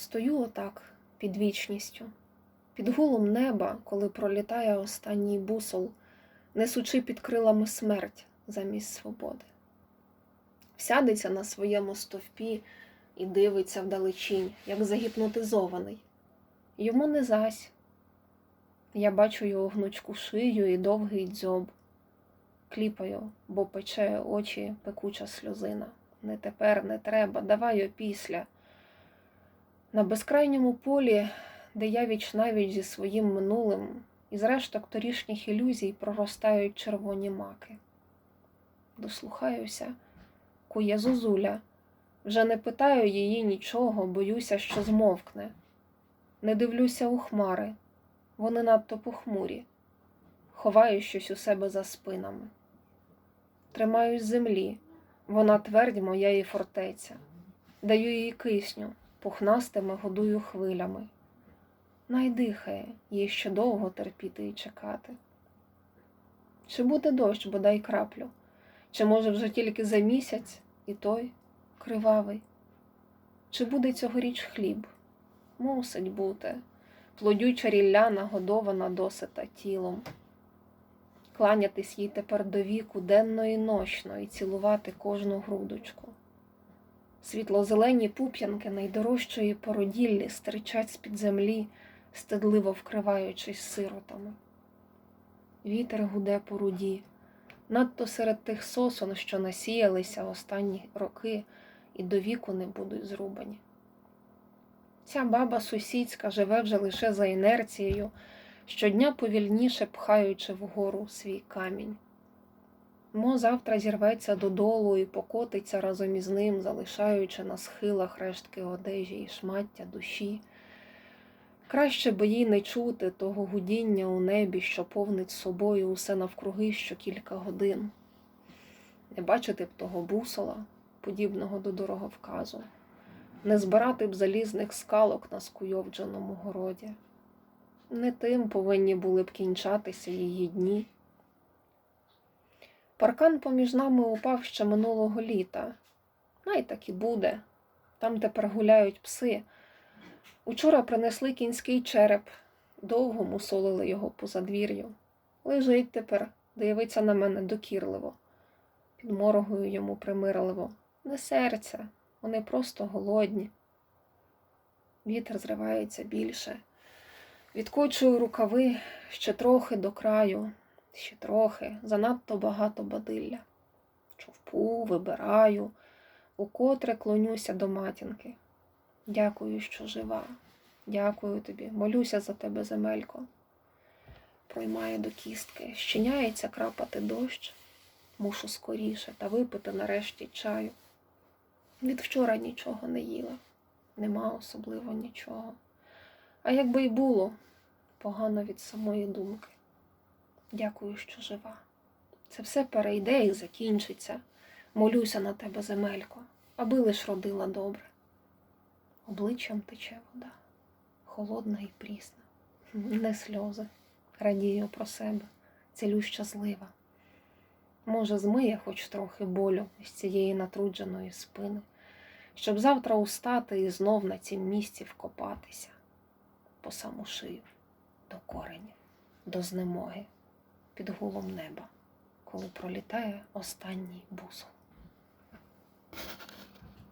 Стою отак під вічністю, під гулом неба, коли пролітає останній бусол, несучи під крилами смерть замість свободи. Сядеться на своєму стовпі і дивиться вдалечінь, як загіпнотизований. Йому не зась. Я бачу його гнучку шию і довгий дзьоб. Кліпаю, бо пече очі пекуча сльозина. Не тепер, не треба, давай опісля. На безкрайньому полі, де я віч навіть зі своїм минулим, із решток торішніх ілюзій проростають червоні маки. Дослухаюся, кує зозуля. Вже не питаю її нічого, боюся, що змовкне. Не дивлюся у хмари, вони надто похмурі. Ховаю щось у себе за спинами. Тримаюсь землі, вона твердь моя і фортеця. Даю їй кисню, пухнастими годую хвилями. Най дихає, їй ще довго терпіти і чекати. Чи буде дощ, бодай краплю, чи може вже тільки за місяць і той кривавий? Чи буде цьогоріч хліб? Мусить бути, плодюча рілля нагодована досита тілом. Кланятись їй тепер до віку денно і нощно і цілувати кожну грудочку. Світло-зелені пуп'янки найдорожчої породіллі стирчать з-під землі, стидливо вкриваючись сиротами. Вітер гуде по руді, надто серед тих сосон, що насіялися останні роки і до віку не будуть зрубані. Ця баба сусідська живе вже лише за інерцією, щодня повільніше пхаючи вгору свій камінь. Мо завтра зірветься додолу і покотиться разом із ним, залишаючи на схилах рештки одежі і шмаття душі. Краще би їй не чути того гудіння у небі, що повнить собою усе навкруги що кілька годин, не бачити б того бусола, подібного до дороговказу, не збирати б залізних скалок на скуйовдженому городі. Не тим повинні були б кінчатися її дні. Паркан поміж нами упав ще минулого літа. Най так і буде. Там тепер гуляють пси. Учора принесли кінський череп, довго мусолили його по задвір'ю. Лежить тепер, дивиться на мене докірливо. Підморгую йому примирливо. Не серця, вони просто голодні. Вітер зривається більше. Відкочую рукави ще трохи до краю, ще трохи, занадто багато бадилля. Човпу, вибираю, укотре клонюся до матінки. Дякую, що жива. Дякую тобі, молюся за тебе, земелько. Проймає до кістки, щиняється крапати дощ. Мушу скоріше та випити нарешті чаю. Від вчора нічого не їла, нема особливо нічого. А якби й було, погано від самої думки. Дякую, що жива. Це все перейде і закінчиться. Молюся на тебе, земелько, аби лиш родила добре. Обличчям тече вода, холодна і прісна, не сльози, радію про себе, цілю щаслива. Може, змиє хоч трохи болю з цієї натрудженої спини, щоб завтра устати і знов на цім місці вкопатися по саму шию, до коренів, до знемоги, під гулом неба, коли пролітає останній бусол.